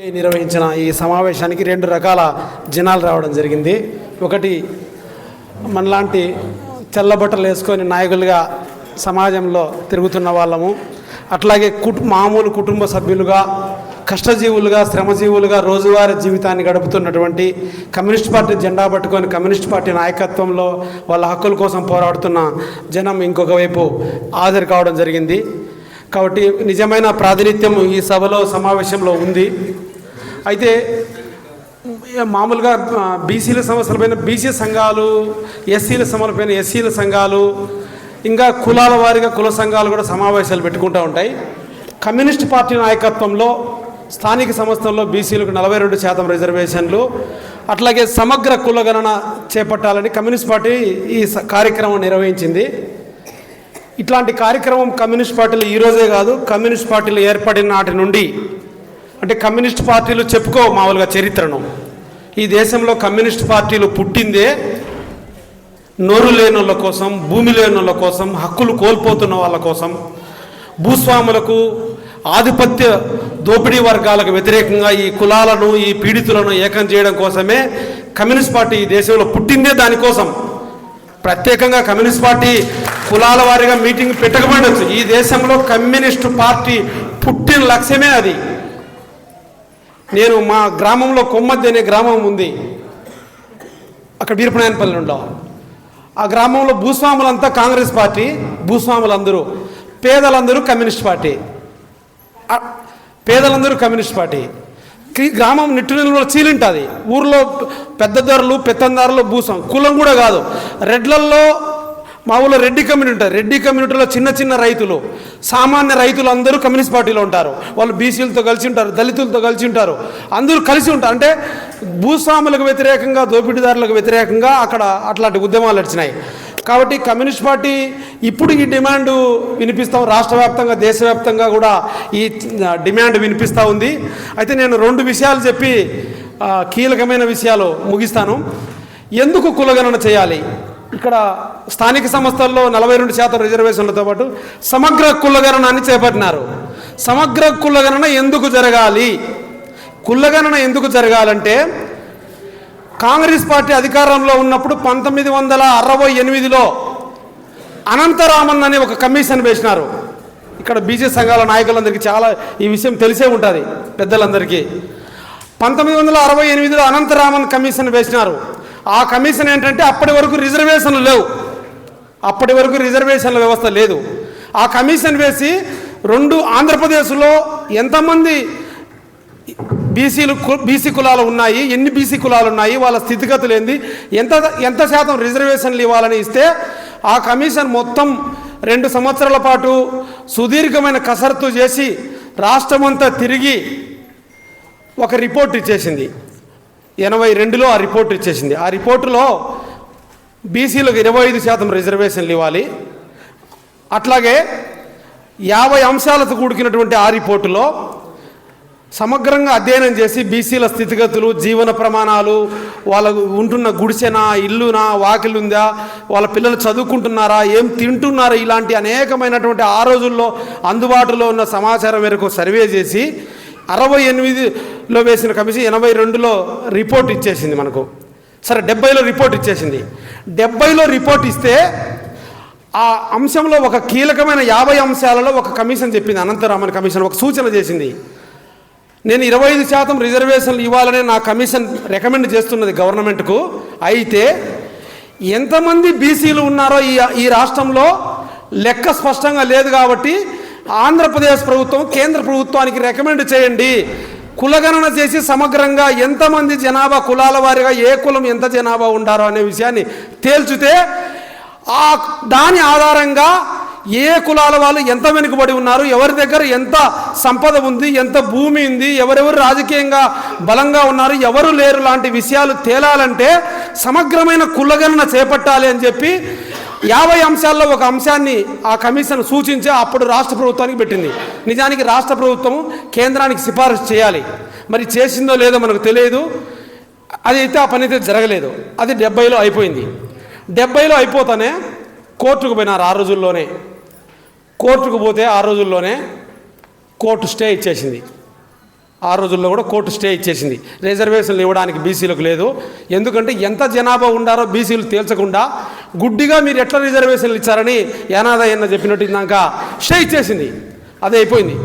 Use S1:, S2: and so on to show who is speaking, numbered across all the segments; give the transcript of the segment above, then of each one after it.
S1: నిర్వహించిన ఈ సమావేశానికి రెండు రకాల జనాలు రావడం జరిగింది. ఒకటి మనలాంటి తెల్లబట్టలు వేసుకొని నాయకులుగా సమాజంలో తిరుగుతున్న వాళ్ళము. అట్లాగే కుటు మామూలు కుటుంబ సభ్యులుగా కష్టజీవులుగా శ్రమజీవులుగా రోజువారీ జీవితాన్ని గడుపుతున్నటువంటి కమ్యూనిస్ట్ పార్టీ జెండా పట్టుకొని కమ్యూనిస్ట్ పార్టీ నాయకత్వంలో వాళ్ళ హక్కుల కోసం పోరాడుతున్న జనం ఇంకొక వైపు హాజరు కావడం జరిగింది. కాబట్టి నిజమైన ప్రాతినిధ్యం ఈ సభలో సమావేశంలో ఉంది. అయితే మామూలుగా బీసీల సమస్యలపైన బీసీ సంఘాలు ఎస్సీల సమస్యలపైన ఎస్సీల సంఘాలు ఇంకా కులాల వారీగా కుల సంఘాలు కూడా సమావేశాలు పెట్టుకుంటూ ఉంటాయి. కమ్యూనిస్ట్ పార్టీ నాయకత్వంలో స్థానిక సంస్థల్లో బీసీలకు నలభై రెండు శాతం రిజర్వేషన్లు అట్లాగే సమగ్ర కులగణన చేపట్టాలని కమ్యూనిస్ట్ పార్టీ ఈ స- కార్యక్రమం నిర్వహించింది. ఇట్లాంటి కార్యక్రమం కమ్యూనిస్ట్ పార్టీలు ఈరోజే కాదు కమ్యూనిస్ట్ పార్టీలు ఏర్పడిన నాటి నుండి అంటే కమ్యూనిస్ట్ పార్టీలు చెప్పుకో మామూలుగా చరిత్రను. ఈ దేశంలో కమ్యూనిస్ట్ పార్టీలు పుట్టిందే నోరు లేని వాళ్ళ కోసం భూమి లేని వాళ్ళ కోసం హక్కులు కోల్పోతున్న వాళ్ళ కోసం. భూస్వాములకు ఆధిపత్య దోపిడీ వర్గాలకు వ్యతిరేకంగా ఈ కులాలను ఈ పీడితులను ఏకం చేయడం కోసమే కమ్యూనిస్ట్ పార్టీ ఈ దేశంలో పుట్టిందే దానికోసం. ప్రత్యేకంగా కమ్యూనిస్ట్ పార్టీ కులాల వారీగా మీటింగ్ పెట్టకపోయినచ్చు ఈ దేశంలో కమ్యూనిస్టు పార్టీ పుట్టిన లక్ష్యమే అది. నేను మా గ్రామంలో కొమ్మద్ది అనే గ్రామం ఉంది. అక్కడ వీరపనాయనపల్లిలో ఆ గ్రామంలో భూస్వాములంతా కాంగ్రెస్ పార్టీ భూస్వాములందరూ. పేదలందరూ కమ్యూనిస్ట్ పార్టీ. పేదలందరూ కమ్యూనిస్ట్ పార్టీ. ఈ గ్రామం నిట్టునీళ్ళలో చీలింటుంది ఊర్లో పెద్ద ధరలు పెత్తందారులు భూస్వామి కులం కూడా కాదు. రెడ్లల్లో మా ఊళ్ళో రెడ్డి కమ్యూనిటీ ఉంటారు. రెడ్డి కమ్యూనిటీలో చిన్న చిన్న రైతులు సామాన్య రైతులు అందరూ కమ్యూనిస్ట్ పార్టీలో ఉంటారు. వాళ్ళు బీసీలతో కలిసి ఉంటారు దళితులతో కలిసి ఉంటారు. అందరూ కలిసి ఉంటారు. అంటే భూస్వాములకు వ్యతిరేకంగా దోపిడీదారులకు వ్యతిరేకంగా అక్కడ అట్లాంటి ఉద్యమాలు వచ్చినాయి కాబట్టి కమ్యూనిస్ట్ పార్టీ ఇప్పుడు ఈ డిమాండ్ వినిపిస్తాం. రాష్ట్ర వ్యాప్తంగా దేశవ్యాప్తంగా కూడా ఈ డిమాండ్ వినిపిస్తూ ఉంది. అయితే నేను రెండు విషయాలు చెప్పి కీలకమైన విషయాలు ముగిస్తాను. ఎందుకు కులగణన చేయాలి? ఇక్కడ స్థానిక సంస్థల్లో నలభై రెండు శాతం రిజర్వేషన్లతో పాటు సమగ్ర కులగణనాన్ని చేపట్టినారు. సమగ్ర కులగణన ఎందుకు జరగాలి? కులగణన ఎందుకు జరగాలంటే కాంగ్రెస్ పార్టీ అధికారంలో ఉన్నప్పుడు పంతొమ్మిది వందల అరవై ఎనిమిదిలో అనంతరామన్ అనే ఒక కమిషన్ వేసినారు. ఇక్కడ బీజే సంఘాల నాయకులందరికీ చాలా ఈ విషయం తెలిసే ఉంటుంది పెద్దలందరికీ. పంతొమ్మిది వందల అరవై ఎనిమిదిలో అనంతరామన్ కమిషన్ వేసినారు. ఆ కమిషన్ ఏంటంటే అప్పటి వరకు రిజర్వేషన్లు లేవు. అప్పటి వరకు రిజర్వేషన్ల వ్యవస్థ లేదు. ఆ కమిషన్ వేసి రెండు ఆంధ్రప్రదేశ్లో ఎంతమంది బీసీలు కు- బీసీ కులాలు ఉన్నాయి ఎన్ని బీసీ కులాలు ఉన్నాయి వాళ్ళ స్థితిగతులు ఏంది ఎంత ఎంత శాతం రిజర్వేషన్లు ఇవ్వాలని ఇస్తే ఆ కమిషన్ మొత్తం రెండు సంవత్సరాల పాటు సుదీర్ఘమైన కసరత్తు చేసి రాష్ట్రమంతా తిరిగి ఒక రిపోర్ట్ ఇచ్చేసింది. ఎనభై రెండులో ఆ రిపోర్ట్ ఇచ్చేసింది. ఆ రిపోర్టులో బీసీలకు ఇరవై ఐదు శాతం రిజర్వేషన్లు ఇవ్వాలి. అట్లాగే యాభై అంశాలతో కూడుకున్నటువంటి ఆ రిపోర్టులో సమగ్రంగా అధ్యయనం చేసి బీసీల స్థితిగతులు జీవన ప్రమాణాలు వాళ్ళ ఉంటున్న గుడిసెనా ఇల్లునా వాకిలుందా వాళ్ళ పిల్లలు చదువుకుంటున్నారా ఏం తింటున్నారా ఇలాంటి అనేకమైనటువంటి ఆ రోజుల్లో అందుబాటులో ఉన్న సమాచారం మేరకు సర్వే చేసి అరవై ఎనిమిదిలో వేసిన కమిషన్ ఎనభై రెండులో రిపోర్ట్ ఇచ్చేసింది మనకు. సరే డెబ్బైలో రిపోర్ట్ ఇచ్చేసింది. డెబ్బైలో రిపోర్ట్ ఇస్తే ఆ అంశంలో ఒక కీలకమైన యాభై అంశాలలో ఒక కమిషన్ చెప్పింది అనంతరామన్ కమిషన్ ఒక సూచన చేసింది. నేను ఇరవై ఐదు శాతం రిజర్వేషన్లు ఇవ్వాలని నా కమిషన్ రికమెండ్ చేస్తున్నది గవర్నమెంట్కు. అయితే ఎంతమంది బీసీలు ఉన్నారో ఈ ఈ రాష్ట్రంలో లెక్క స్పష్టంగా లేదు కాబట్టి ఆంధ్రప్రదేశ్ ప్రభుత్వం కేంద్ర ప్రభుత్వానికి రికమెండ్ చేయండి. కులగణన చేసి సమగ్రంగా ఎంతమంది జనాభా కులాల వారిగా ఏ కులం ఎంత జనాభా ఉండారో అనే విషయాన్ని తేల్చితే ఆ దాని ఆధారంగా ఏ కులాల వాళ్ళు ఎంత వెనుకబడి ఉన్నారు ఎవరి దగ్గర ఎంత సంపద ఉంది ఎంత భూమి ఉంది ఎవరెవరు రాజకీయంగా బలంగా ఉన్నారు ఎవరు లేరు లాంటి విషయాలు తేలాలంటే సమగ్రమైన కులగణన చేపట్టాలి అని చెప్పి యాభై అంశాల్లో ఒక అంశాన్ని ఆ కమిషన్ సూచించి అప్పుడు రాష్ట్ర ప్రభుత్వానికి పెట్టింది. నిజానికి రాష్ట్ర ప్రభుత్వం కేంద్రానికి సిఫారసు చేయాలి. మరి చేసిందో లేదో మనకు తెలియదు. అది అయితే ఆ పని అయితే జరగలేదు. అది డెబ్బైలో అయిపోయింది. డెబ్బైలో అయిపోతానే కోర్టుకు పోయినారు ఆ రోజుల్లోనే. కోర్టుకు పోతే ఆ రోజుల్లోనే కోర్టు స్టే ఇచ్చేసింది. ఆ రోజుల్లో కూడా కోర్టు స్టే ఇచ్చేసింది. రిజర్వేషన్లు ఇవ్వడానికి బీసీలకు లేదు. ఎందుకంటే ఎంత జనాభా ఉండారో బీసీలు తేల్చకుండా గుడ్డిగా మీరు ఎట్లా రిజర్వేషన్లు ఇచ్చారని ఏనాదయ్యన్న చెప్పినట్టు ఇందాక స్టే ఇచ్చేసింది. అదే అయిపోయింది.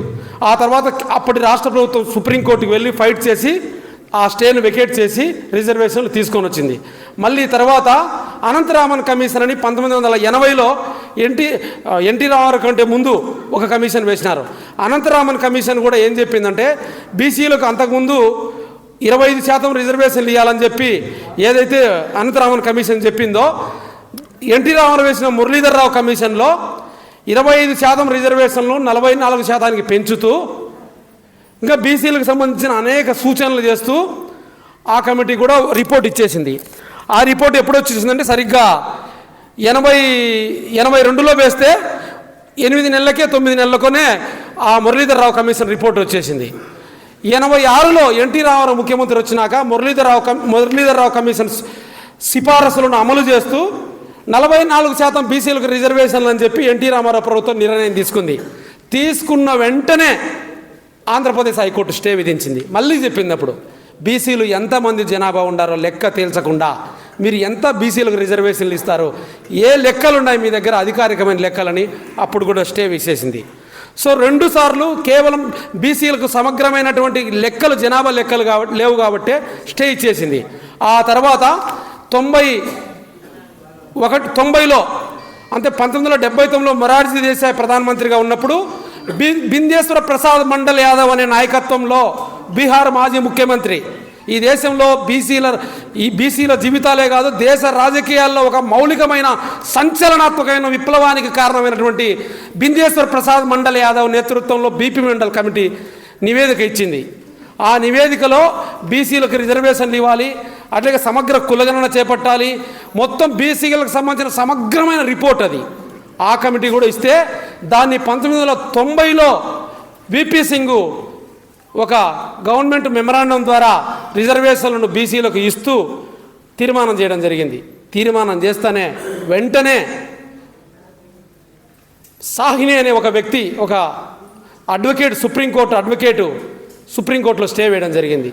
S1: ఆ తర్వాత అప్పటి రాష్ట్ర ప్రభుత్వం సుప్రీంకోర్టుకు వెళ్ళి ఫైట్ చేసి ఆ స్టేను వెకేట్ చేసి రిజర్వేషన్లు తీసుకొని వచ్చింది. మళ్ళీ తర్వాత అనంతరామన్ కమిషన్ అని పంతొమ్మిది వందల ఎనభైలో ఎన్టీ ఎన్టీ రామారావు కంటే ముందు ఒక కమిషన్ వేసినారు. అనంతరామన్ కమిషన్ కూడా ఏం చెప్పిందంటే బీసీలకు అంతకుముందు ఇరవై ఐదు శాతం రిజర్వేషన్లు ఇవ్వాలని చెప్పి ఏదైతే అనంతరామన్ కమిషన్ చెప్పిందో ఎన్టీ రామారావు వేసిన మురళీధర్రావు కమిషన్లో ఇరవై ఐదు శాతం రిజర్వేషన్లు నలభై నాలుగు శాతానికి పెంచుతూ ఇంకా బీసీలకు సంబంధించిన అనేక సూచనలు చేస్తూ ఆ కమిటీ కూడా రిపోర్ట్ ఇచ్చేసింది. ఆ రిపోర్ట్ ఎప్పుడు వచ్చేసిందంటే సరిగ్గా ఎనభై ఎనభై రెండులో వేస్తే ఎనిమిది నెలలకే తొమ్మిది నెలలకోనే ఆ మురళీధరరావు కమిషన్ రిపోర్ట్ వచ్చేసింది. ఎనభై ఆరులో ఎన్టీ రామారావు ముఖ్యమంత్రి వచ్చినాక మురళీధరరావు మురళీధరరావు కమిషన్ సిఫారసులను అమలు చేస్తూ నలభై నాలుగు శాతం బీసీలకు రిజర్వేషన్లు అని చెప్పి ఎన్టీ రామారావు ప్రభుత్వం నిర్ణయం తీసుకుంది. తీసుకున్న వెంటనే ఆంధ్రప్రదేశ్ హైకోర్టు స్టే విధించింది. మళ్ళీ చెప్పింది అప్పుడు బీసీలు ఎంతమంది జనాభా ఉండారో లెక్క తేల్చకుండా మీరు ఎంత బీసీలకు రిజర్వేషన్లు ఇస్తారు ఏ లెక్కలు ఉన్నాయి మీ దగ్గర అధికారికమైన లెక్కలని అప్పుడు కూడా స్టే వేసేసింది. సో రెండు సార్లు కేవలం బీసీలకు సమగ్రమైనటువంటి లెక్కలు జనాభా లెక్కలు కాబట్టి లేవు కాబట్టి స్టే ఇచ్చేసింది. ఆ తర్వాత తొంభై ఒకటి తొంభైలో అంటే పంతొమ్మిది వందల డెబ్బై తొమ్మిదిలో మొరార్జీ దేశాయ్ ప్రధానమంత్రిగా ఉన్నప్పుడు బి బిందేశ్వర ప్రసాద్ మండల్ యాదవ్ అనే నాయకత్వంలో బీహార్ మాజీ ముఖ్యమంత్రి ఈ దేశంలో బీసీల ఈ బీసీల జీవితాలే కాదు దేశ రాజకీయాల్లో ఒక మౌలికమైన సంచలనాత్మకమైన విప్లవానికి కారణమైనటువంటి బిందేశ్వర ప్రసాద్ మండల్ యాదవ్ నేతృత్వంలో బీపీ మండల్ కమిటీ నివేదిక ఇచ్చింది. ఆ నివేదికలో బీసీలకు రిజర్వేషన్లు ఇవ్వాలి అట్లాగే సమగ్ర కులగణన చేపట్టాలి మొత్తం బీసీలకు సంబంధించిన సమగ్రమైన రిపోర్ట్ అది. ఆ కమిటీ కూడా ఇస్తే దాన్ని పంతొమ్మిది వందల తొంభైలో విపి సింగ్ ఒక గవర్నమెంట్ మెమరాండం ద్వారా రిజర్వేషన్లను బీసీలకు ఇస్తూ తీర్మానం చేయడం జరిగింది. తీర్మానం చేస్తేనే వెంటనే సాహిని అనే ఒక వ్యక్తి ఒక అడ్వకేట్ సుప్రీంకోర్టు అడ్వకేటు సుప్రీంకోర్టులో స్టే వేయడం జరిగింది.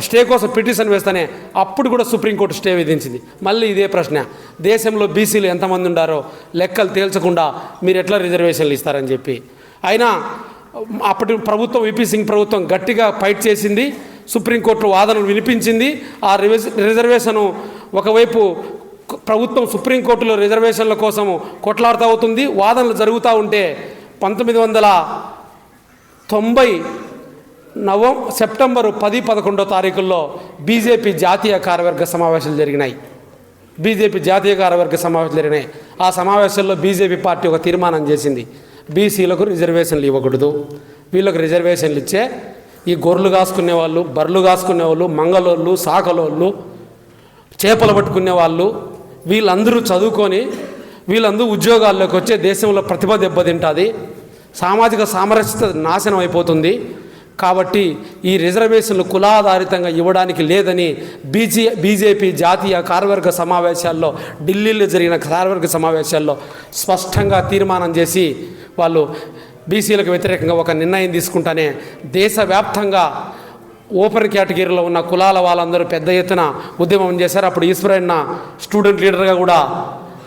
S1: స్టే కోసం పిటిషన్ వేస్తేనే అప్పుడు కూడా సుప్రీంకోర్టు స్టే విధించింది. మళ్ళీ ఇదే ప్రశ్న దేశంలో బీసీలు ఎంతమంది ఉండారో లెక్కలు తేల్చకుండా మీరు ఎట్లా రిజర్వేషన్లు ఇస్తారని చెప్పి. అయినా అప్పటి ప్రభుత్వం విపి సింగ్ ప్రభుత్వం గట్టిగా ఫైట్ చేసింది. సుప్రీంకోర్టు వాదనలు వినిపించింది. ఆ రిజర్వేషను ఒకవైపు ప్రభుత్వం సుప్రీంకోర్టులో రిజర్వేషన్ల కోసం కొట్లాడుతూ అవుతుంది. వాదనలు జరుగుతూ ఉంటే పంతొమ్మిది వందల తొంభై నవం సెప్టెంబరు పది పదకొండో తారీఖుల్లో బీజేపీ జాతీయ కార్యవర్గ సమావేశాలు జరిగినాయి. బీజేపీ జాతీయ కార్యవర్గ సమావేశాలు జరిగినాయి. ఆ సమావేశంలో బీజేపీ పార్టీ ఒక తీర్మానం చేసింది. బీసీలకు రిజర్వేషన్లు ఇవ్వకూడదు. వీళ్ళకు రిజర్వేషన్లు ఇచ్చే ఈ గొర్రెలు కాసుకునే వాళ్ళు బర్రెలు కాసుకునే వాళ్ళు మంగళోళ్ళు సాకలోళ్ళు చేపలు పట్టుకునే వాళ్ళు వీళ్ళందరూ చదువుకొని వీళ్ళందరూ ఉద్యోగాల్లోకి వచ్చే దేశంలో ప్రతిభ దెబ్బతింటుంది. సామాజిక సామరస్యత నాశనం అయిపోతుంది. కాబట్టి ఈ రిజర్వేషన్లు కులాధారితంగా ఇవ్వడానికి లేదని బీజే బీజేపీ జాతీయ కార్యవర్గ సమావేశాల్లో ఢిల్లీలో జరిగిన కార్యవర్గ సమావేశాల్లో స్పష్టంగా తీర్మానం చేసి వాళ్ళు బీసీలకు వ్యతిరేకంగా ఒక నిర్ణయం తీసుకుంటానే దేశవ్యాప్తంగా ఓపెన్ కేటగిరీలో ఉన్న కులాల వాళ్ళందరూ పెద్ద ఎత్తున ఉద్యమం చేశారు. అప్పుడు ఈశ్వరన్న స్టూడెంట్ లీడర్గా కూడా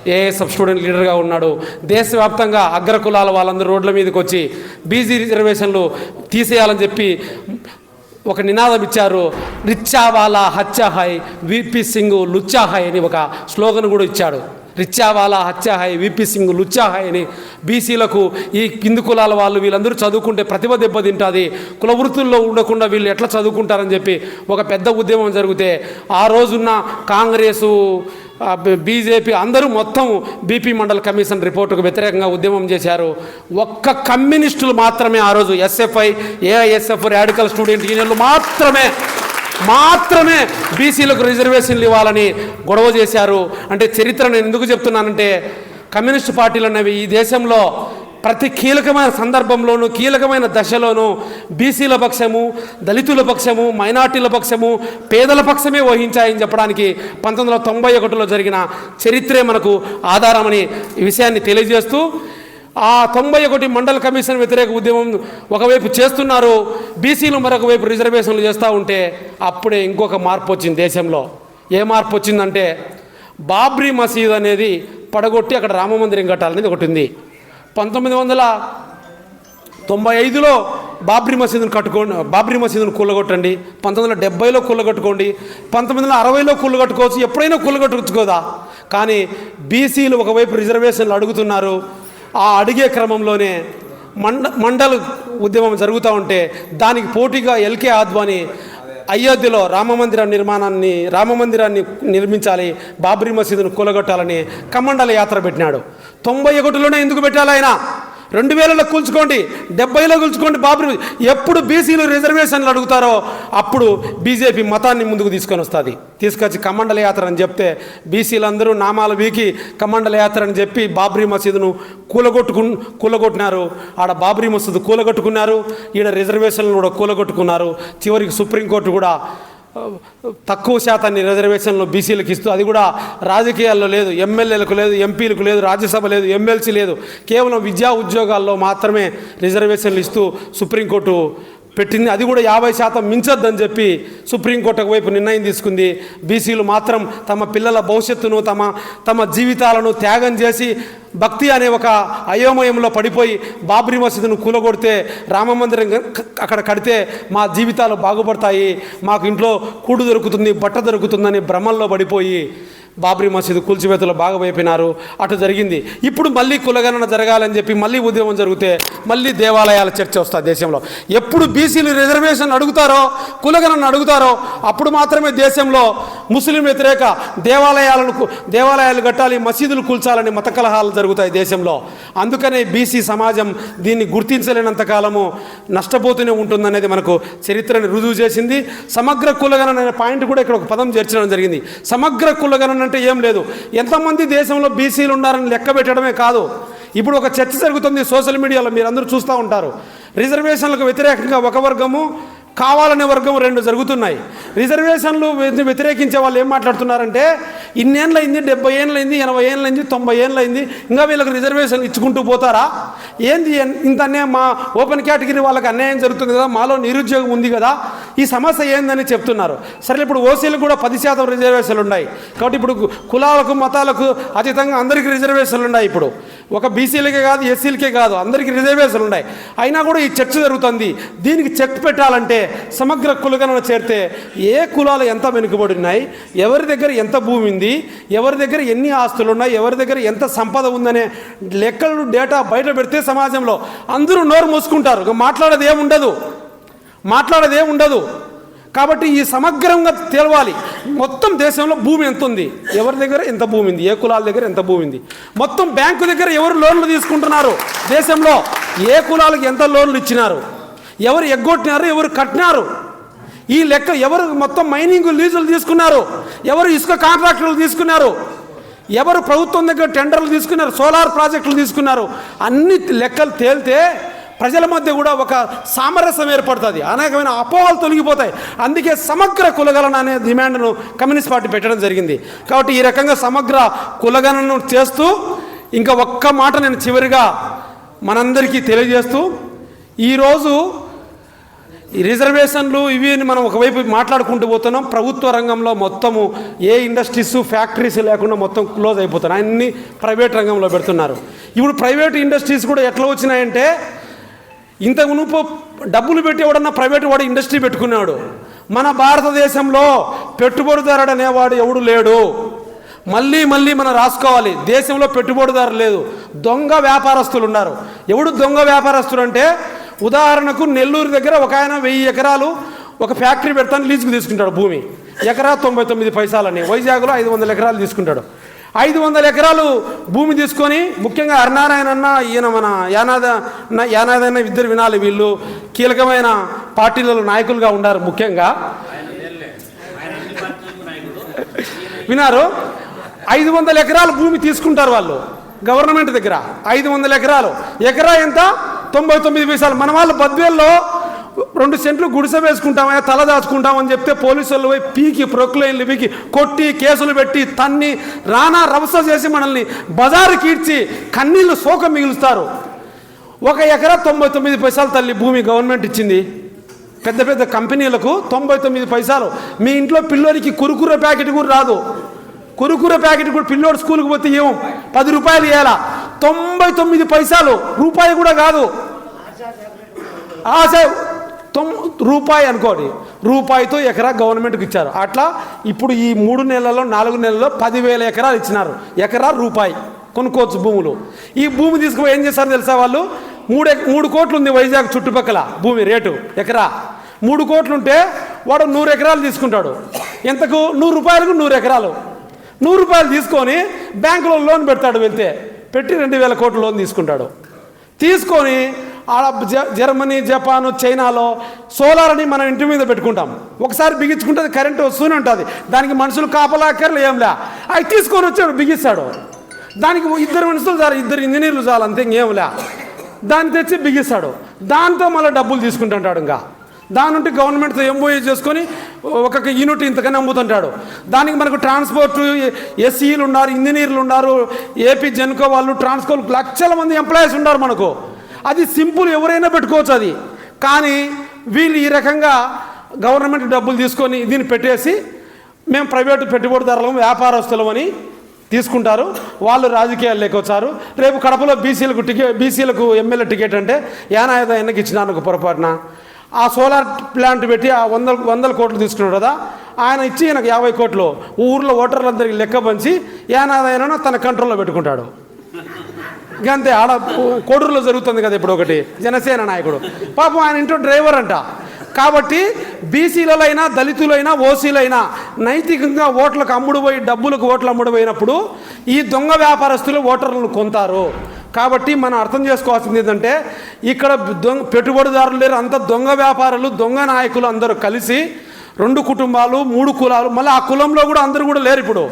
S1: ఏఎస్ఎఫ్ స్టూడెంట్ లీడర్గా ఉన్నాడు. దేశవ్యాప్తంగా అగ్ర కులాల వాళ్ళందరూ రోడ్ల మీదకి వచ్చి బీసీ రిజర్వేషన్లు తీసేయాలని చెప్పి ఒక నినాదం ఇచ్చారు. రిచ్చావాలా హత్యాహాయ్ విపి సింగ్ లుచ్చాహాయ్ అని ఒక స్లోగన్ కూడా ఇచ్చాడు. రిచ్చావాలా హత్యాహాయ్ విపి సింగ్ లుచ్చాహాయ్ అని బీసీలకు ఈ కింది కులాల వాళ్ళు వీళ్ళందరూ చదువుకుంటే ప్రతిభ దెబ్బతింటుంది. కుల వృత్తుల్లో ఉండకుండా వీళ్ళు ఎట్లా చదువుకుంటారని చెప్పి ఒక పెద్ద ఉద్యమం జరిగితే ఆ రోజున్న కాంగ్రెసు బీజేపీ అందరూ మొత్తం బీపీ మండల్ కమిషన్ రిపోర్టుకు వ్యతిరేకంగా ఉద్యమం చేశారు. ఒక్క కమ్యూనిస్టులు మాత్రమే ఆ రోజు ఎస్ఎఫ్ఐ ఏఐఎస్ఎఫ్ రాడికల్ స్టూడెంట్ యూనియన్లు మాత్రమే మాత్రమే బీసీలకు రిజర్వేషన్లు ఇవ్వాలని గొడవ చేశారు. అంటే చరిత్ర నేను ఎందుకు చెప్తున్నానంటే కమ్యూనిస్ట్ పార్టీలు అనేవి ఈ దేశంలో ప్రతి కీలకమైన సందర్భంలోనూ కీలకమైన దశలోనూ బీసీల పక్షము దళితుల పక్షము మైనార్టీల పక్షము పేదల పక్షమే వహించాయని చెప్పడానికి పంతొమ్మిది వందల తొంభై ఒకటిలో జరిగిన చరిత్రే మనకు ఆధారమని ఈ విషయాన్ని తెలియజేస్తూ ఆ తొంభై ఒకటి మండల కమిషన్ వ్యతిరేక ఉద్యమం ఒకవైపు చేస్తున్నారు బీసీలు మరొక వైపు రిజర్వేషన్లు చేస్తూ ఉంటే అప్పుడే ఇంకొక మార్పు వచ్చింది దేశంలో. ఏ మార్పు వచ్చిందంటే బాబ్రీ మసీద్ అనేది పడగొట్టి అక్కడ రామ మందిరం కట్టాలనేది ఒకటి ఉంది. పంతొమ్మిది వందల తొంభై ఐదులో బాబ్రీ మసీదును కట్టుకోండి బాబ్రీ మసీదును కూలగొట్టండి పంతొమ్మిది వందల డెబ్బైలో కూలగొట్టుకోండి పంతొమ్మిది వందల అరవైలో కూలగొట్టుకోవచ్చు ఎప్పుడైనా కూలగొట్టుకోదా? కానీ బీసీలు ఒకవైపు రిజర్వేషన్లు అడుగుతున్నారు ఆ అడిగే క్రమంలోనే మండ మండల ఉద్యమం జరుగుతూ ఉంటే దానికి పోటీగా ఎల్కే ఆద్వాని అయోధ్యలో రామమందిరం నిర్మాణాన్ని రామమందిరాన్ని నిర్మించాలి బాబ్రీ మసీదును కూలగొట్టాలని కమండల యాత్ర పెట్టినాడు. తొంభై ఒకటిలోనే ఎందుకు పెట్టాలి ఆయన? రెండు వేలలో కూల్చుకోండి డెబ్బైలో కూల్చుకోండి బాబు. ఎప్పుడు బీసీలు రిజర్వేషన్లు అడుగుతారో అప్పుడు బీజేపీ మతాన్ని ముందుకు తీసుకొని వస్తుంది. తీసుకొచ్చి కమండల యాత్ర అని చెప్తే బీసీలందరూ నామాలు వీకి కమండల యాత్ర అని చెప్పి బాబ్రీ మసీదును కూలగొట్టుకు కూలగొట్టినారు. ఆడ బాబ్రీ మసీదు కూలగొట్టుకున్నారు. ఈడ రిజర్వేషన్లు కూడా కూలగొట్టుకున్నారు. చివరికి సుప్రీంకోర్టు కూడా తక్కువ శాతాన్ని రిజర్వేషన్లు బీసీలకు ఇస్తూ అది కూడా రాజకీయాల్లో లేదు ఎమ్మెల్యేలకు లేదు ఎంపీలకు లేదు రాజ్యసభ లేదు ఎమ్మెల్సీ లేదు. కేవలం విద్యా ఉద్యోగాల్లో మాత్రమే రిజర్వేషన్లు ఇస్తూ సుప్రీంకోర్టు పెట్టింది. అది కూడా యాభై శాతం మించొద్దని చెప్పి సుప్రీంకోర్టు వైపు నిర్ణయం తీసుకుంది. బీసీలు మాత్రం తమ పిల్లల భవిష్యత్తును తమ తమ జీవితాలను త్యాగం చేసి భక్తి అనే ఒక అయోమయంలో పడిపోయి బాబ్రీ మసీదును కూలగొడితే రామ మందిరం అక్కడ కడితే మా జీవితాలు బాగుపడతాయి. మాకు ఇంట్లో కూడు దొరుకుతుంది బట్ట దొరుకుతుందని భ్రమల్లో పడిపోయి బాబ్రీ మసీదు కూల్చివేతలో భాగమైపోయినారు. అటు జరిగింది. ఇప్పుడు మళ్ళీ కులగణన జరగాలని చెప్పి మళ్ళీ ఉద్యమం జరిగితే మళ్ళీ దేవాలయాల చర్చ వస్తుంది దేశంలో. ఎప్పుడు బీసీలు రిజర్వేషన్ అడుగుతారో కులగణన అడుగుతారో అప్పుడు మాత్రమే దేశంలో ముస్లిం వ్యతిరేక దేవాలయాలను దేవాలయాలు కట్టాలి మసీదులు కూల్చాలని మత కలహాలు జరుగుతాయి దేశంలో. అందుకనే బీసీ సమాజం దీన్ని గుర్తించలేనంత కాలము నష్టపోతూనే ఉంటుందనేది మనకు చరిత్రని రుజువు చేసింది. సమగ్ర కులగణన అనే పాయింట్ కూడా ఇక్కడ ఒక పదం చేర్చడం జరిగింది. సమగ్ర కులగణన అంటే ఏం లేదు. ఎంతమంది దేశంలో బీసీలు ఉన్నారని లెక్క పెట్టడమే కాదు. ఇప్పుడు ఒక చర్చ జరుగుతుంది సోషల్ మీడియాలో మీరు అందరూ చూస్తూ ఉంటారు. రిజర్వేషన్లకు వ్యతిరేకంగా ఒక వర్గము కావాలనే వర్గం రెండు జరుగుతున్నాయి. రిజర్వేషన్లు వ్యతిరేకించే వాళ్ళు ఏం మాట్లాడుతున్నారంటే ఇన్నేళ్ళైంది డెబ్బై ఏళ్ళైంది ఎనభై ఏళ్ళైంది తొంభై ఏళ్ళైంది ఇంకా వీళ్ళకి రిజర్వేషన్ ఇచ్చుకుంటూ పోతారా? ఏంది ఇంత అన్యాయం? మా ఓపెన్ కేటగిరీ వాళ్ళకి అన్యాయం జరుగుతుంది కదా మాలో నిరుద్యోగం ఉంది కదా ఈ సమస్య ఏందని చెప్తున్నారు. సరే ఇప్పుడు ఓసీలకు కూడా పది శాతం రిజర్వేషన్లు ఉన్నాయి కాబట్టి ఇప్పుడు కులాలకు మతాలకు అతీతంగా అందరికీ రిజర్వేషన్లు ఉన్నాయి ఇప్పుడు. ఒక బీసీలకే కాదు ఎస్సీలకే కాదు అందరికీ రిజర్వేషన్లు ఉన్నాయి. అయినా కూడా ఈ చర్చ జరుగుతుంది. దీనికి చెక్ పెట్టాలంటే సమగ్ర కులగణన చేరితే ఏ కులాలు ఎంత వెనుకబడి ఉన్నాయి ఎవరి దగ్గర ఎంత భూమి ఉంది ఎవరి దగ్గర ఎన్ని ఆస్తులు ఉన్నాయి ఎవరి దగ్గర ఎంత సంపద ఉందనే లెక్కలు డేటా బయట పెడితే సమాజంలో అందరూ నోరు మూసుకుంటారు. మాట్లాడేది ఏముండదు. మాట్లాడేది ఏముండదు. కాబట్టి ఈ సమగ్రంగా తెలవాలి. మొత్తం దేశంలో భూమి ఎంత ఉంది ఎవరి దగ్గర ఎంత భూమి ఉంది? ఏ కులాల దగ్గర ఎంత భూమి ఉంది? మొత్తం బ్యాంకు దగ్గర ఎవరు లోన్లు తీసుకుంటున్నారు? దేశంలో ఏ కులాలకు ఎంత లోన్లు ఇచ్చినారు? ఎవరు ఎగ్గొట్టినారు? ఎవరు కట్టినారు? ఈ లెక్క ఎవరు మొత్తం మైనింగ్ లీజులు తీసుకున్నారు? ఎవరు ఇసుక కాంట్రాక్టులు తీసుకున్నారు? ఎవరు ప్రభుత్వం దగ్గర టెండర్లు తీసుకున్నారు? సోలార్ ప్రాజెక్టులు తీసుకున్నారు? అన్ని లెక్కలు తేలితే ప్రజల మధ్య కూడా ఒక సామరస్యం ఏర్పడుతుంది. అనేకమైన అపోహలు తొలగిపోతాయి. అందుకే సమగ్ర కులగణన అనే డిమాండ్ను కమ్యూనిస్ట్ పార్టీ పెట్టడం జరిగింది. కాబట్టి ఈ రకంగా సమగ్ర కులగణనను చేస్తూ ఇంకా ఒక్క మాట నేను చివరిగా మనందరికీ తెలియజేస్తూ ఈరోజు ఈ రిజర్వేషన్లు ఇవి అని మనం ఒకవైపు మాట్లాడుకుంటూ పోతున్నాం. ప్రభుత్వ రంగంలో మొత్తము ఏ ఇండస్ట్రీస్ ఫ్యాక్టరీస్ లేకుండా మొత్తం క్లోజ్ అయిపోతున్నాయి. అన్ని ప్రైవేట్ రంగంలో పెడుతున్నారు. ఇప్పుడు ప్రైవేట్ ఇండస్ట్రీస్ కూడా ఎట్లా వచ్చినాయంటే ఇంత మునుపు డబ్బులు పెట్టి ఎవడన్నా ప్రైవేట్ వాడు ఇండస్ట్రీ పెట్టుకున్నాడు. మన భారతదేశంలో పెట్టుబడిదారుడు అనేవాడు ఎవడు లేడు. మళ్ళీ మళ్ళీ మనం రాసుకోవాలి. దేశంలో పెట్టుబడిదారు లేదు. దొంగ వ్యాపారస్తులు ఉన్నారు. ఎవడు దొంగ వ్యాపారస్తులు అంటే ఉదాహరణకు నెల్లూరు దగ్గర ఒక ఆయన వెయ్యి ఎకరాలు ఒక ఫ్యాక్టరీ పెడతాను లీజుకు తీసుకుంటాడు భూమి. ఎకరా తొంభై తొమ్మిది పైసాలని. వైజాగ్లో ఐదు వందల ఎకరాలు తీసుకుంటాడు. ఐదు వందల ఎకరాలు భూమి తీసుకొని ముఖ్యంగా హరినారాయణ అన్న ఈయన మన యానాద యానాదన్న ఇద్దరు వినాలి వీళ్ళు. కీలకమైన పార్టీలలో నాయకులుగా ఉన్నారు ముఖ్యంగా. వినారు ఐదు వందల ఎకరాలు భూమి తీసుకుంటారు వాళ్ళు గవర్నమెంట్ దగ్గర. ఐదు వందల ఎకరాలు. ఎకరా ఎంత? తొంభై తొమ్మిది పైసలు మన వాళ్ళు బద్వేల్లో రెండు సెంట్లు గుడిసె వేసుకుంటామా తల దాచుకుంటామని చెప్తే పోలీసులు పోయి పీకి ప్రొక్లైన్లు పీకి కొట్టి కేసులు పెట్టి తన్ని రానా రవస చేసి మనల్ని బజారు కీడ్చి కన్నీళ్ళు శోకం మిగులుస్తారు. ఒక ఎకరా తొంభై తొమ్మిది పైసలు తల్లి భూమి గవర్నమెంట్ ఇచ్చింది. పెద్ద పెద్ద కంపెనీలకు తొంభై తొమ్మిది పైసలు. మీ ఇంట్లో పిల్లోడికి కురుకుర ప్యాకెట్ కూడా రాదు. కురుకుర ప్యాకెట్ కూడా పిల్లోడు స్కూల్కి పోతే ఏం? పది రూపాయలు ఇవ్వాలా తొంభై తొమ్మిది పైసలు. రూపాయి కూడా కాదు. ఆశ తొమ్ రూపాయి అనుకోండి. రూపాయితో ఎకరా గవర్నమెంట్కి ఇచ్చారు. అట్లా ఇప్పుడు ఈ మూడు నెలల్లో నాలుగు నెలల్లో పదివేల ఎకరాలు ఇచ్చినారు. ఎకరా రూపాయి కొనుక్కోవచ్చు భూములు. ఈ భూమి తీసుకుపోయి ఏం చేస్తారు తెలుసా వాళ్ళు? మూడు మూడు కోట్లు ఉంది వైజాగ్ చుట్టుపక్కల భూమి రేటు ఎకరా. మూడు కోట్లు ఉంటే వాడు నూరు ఎకరాలు తీసుకుంటాడు. ఎంతకు? నూరు రూపాయలకు నూరు ఎకరాలు. నూరు రూపాయలు తీసుకొని బ్యాంకులో లోన్ పెడతాడు వెళ్తే. పెట్టి రెండు వేల కోట్ల లోన్ తీసుకుంటాడు. తీసుకొని ఆడ జర్మనీ జపాన్ చైనాలో సోలార్ అని మనం ఇంటి మీద పెట్టుకుంటాం. ఒకసారి బిగించుకుంటే కరెంటు వస్తూనే ఉంటుంది. దానికి మనుషులు కాపలాకర్లు ఏంలే అవి తీసుకొని వచ్చాడు బిగిస్తాడు. దానికి ఇద్దరు మనుషులు చాలు ఇద్దరు ఇంజనీర్లు చాలు అంతే ఇంకేంలే దాన్ని తెచ్చి బిగిస్తాడు. దాంతో మళ్ళీ డబ్బులు తీసుకుంటుంటాడు ఇంకా. దాని నుండి గవర్నమెంట్తో ఎంఓఏ చేసుకొని ఒక్కొక్క యూనిట్ ఇంతకని అమ్ముతుంటాడు. దానికి మనకు ట్రాన్స్పోర్ట్ ఎస్సీలు ఉన్నారు ఇంజనీర్లు ఉన్నారు ఏపీ జెన్కో వాళ్ళు ట్రాన్స్కో లక్షల మంది ఎంప్లాయీస్ ఉన్నారు మనకు. అది సింపుల్ ఎవరైనా పెట్టుకోవచ్చు అది. కానీ వీళ్ళు ఈ రకంగా గవర్నమెంట్ డబ్బులు తీసుకొని దీన్ని పెట్టేసి మేము ప్రైవేటు పెట్టుబడిదారులం వ్యాపారస్తులం అని తీసుకుంటారు. వాళ్ళు రాజకీయాలు వచ్చారు రేపు కడపలో బీసీలకు టికెట్ బీసీలకు ఎమ్మెల్యే టికెట్ అంటే యానాయుధ ఎన్నకి ఇచ్చినాను ఒక పొరపాటున. ఆ సోలార్ ప్లాంట్ పెట్టి ఆ వందల వందల కోట్లు తీసుకున్నాడు కదా. ఆయన ఇచ్చి నాకు యాభై కోట్లు. ఊర్లో ఓటర్లందరికీ లెక్క పంచి యానాదాయన తన కంట్రోల్లో పెట్టుకుంటాడు. అంతే ఆడ కోడూరులో జరుగుతుంది కదా ఇప్పుడు ఒకటి జనసేన నాయకుడు. పాపం ఆయన ఇంట్లో డ్రైవర్ అంట. కాబట్టి బీసీలైనా దళితులైనా ఓసీలైనా నైతికంగా ఓట్లకు అమ్ముడు పోయి డబ్బులకు ఓట్లు అమ్ముడు పోయినప్పుడు ఈ దొంగ వ్యాపారస్తులు ఓటర్లను కొంటారు కాబట్టి మనం అర్థం చేసుకోవాల్సింది ఏంటంటే ఇక్కడ దొంగ పెట్టుబడిదారులు లేరు అంత దొంగ వ్యాపారులు దొంగ నాయకులు అందరూ కలిసి రెండు కుటుంబాలు మూడు కులాలు మళ్ళీ ఆ కులంలో కూడా అందరూ కూడా లేరు ఇప్పుడు.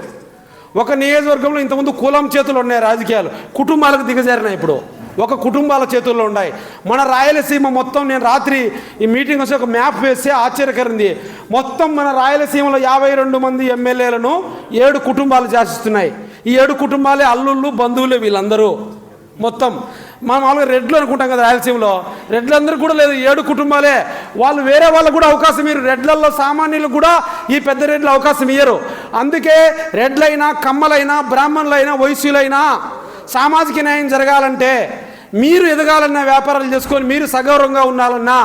S1: ఒక నియోజకవర్గంలో ఇంతకుముందు కులం చేతులు ఉన్నాయి రాజకీయాలు. కుటుంబాలకు దిగజారినాయి ఇప్పుడు. ఒక కుటుంబాల చేతుల్లో ఉన్నాయి. మన రాయలసీమ మొత్తం నేను రాత్రి ఈ మీటింగ్ వచ్చి ఒక మ్యాప్ వేస్తే ఆశ్చర్యకరింది. మొత్తం మన రాయలసీమలో యాభై రెండు మంది ఎమ్మెల్యేలను ఏడు కుటుంబాలు శాసిస్తున్నాయి. ఈ ఏడు కుటుంబాలే అల్లుళ్ళు బంధువులే వీళ్ళందరూ. మొత్తం. మనం మామూలుగా రెడ్లు అనుకుంటాం కదా రాయలసీమలో. రెడ్లందరూ కూడా లేదు ఏడు కుటుంబాలే. వాళ్ళు వేరే వాళ్ళకు కూడా అవకాశం ఇయ్యరు. రెడ్లలో సామాన్యులకు కూడా ఈ పెద్ద రెడ్లు అవకాశం ఇయ్యరు. అందుకే రెడ్లైనా కమ్మలైనా బ్రాహ్మణులైనా వైశ్యులైనా సామాజిక న్యాయం జరగాలంటే మీరు ఎదగాలన్నా వ్యాపారాలు చేసుకొని మీరు సగౌరవంగా ఉండాలన్నా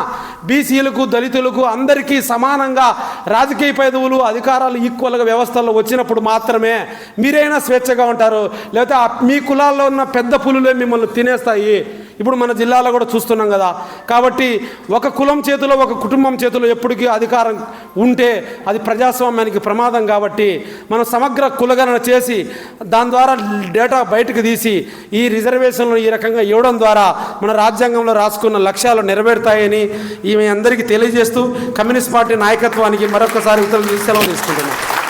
S1: బీసీలకు దళితులకు అందరికీ సమానంగా రాజకీయ పదవులు అధికారాలు ఈక్వల్గా వ్యవస్థల్లో వచ్చినప్పుడు మాత్రమే మీరైనా స్వేచ్ఛగా ఉంటారు. లేకపోతే మీ కులాల్లో ఉన్న పెద్ద పులులే మిమ్మల్ని తినేస్తాయి. ఇప్పుడు మన జిల్లాలో కూడా చూస్తున్నాం కదా. కాబట్టి ఒక కులం చేతిలో ఒక కుటుంబం చేతిలో ఎప్పటికీ అధికారం ఉంటే అది ప్రజాస్వామ్యానికి ప్రమాదం కాబట్టి మనం సమగ్ర కులగణన చేసి దాని ద్వారా డేటా బయటకు తీసి ఈ రిజర్వేషన్లు ఈ రకంగా ఇవ్వడం ద్వారా మన రాజ్యాంగంలో రాసుకున్న లక్ష్యాలు నెరవేరుతాయని ఈమె అందరికీ తెలియజేస్తూ కమ్యూనిస్ట్ పార్టీ నాయకత్వానికి మరొకసారి ఉత్తర్వులు సెలవు తీసుకుంటున్నాను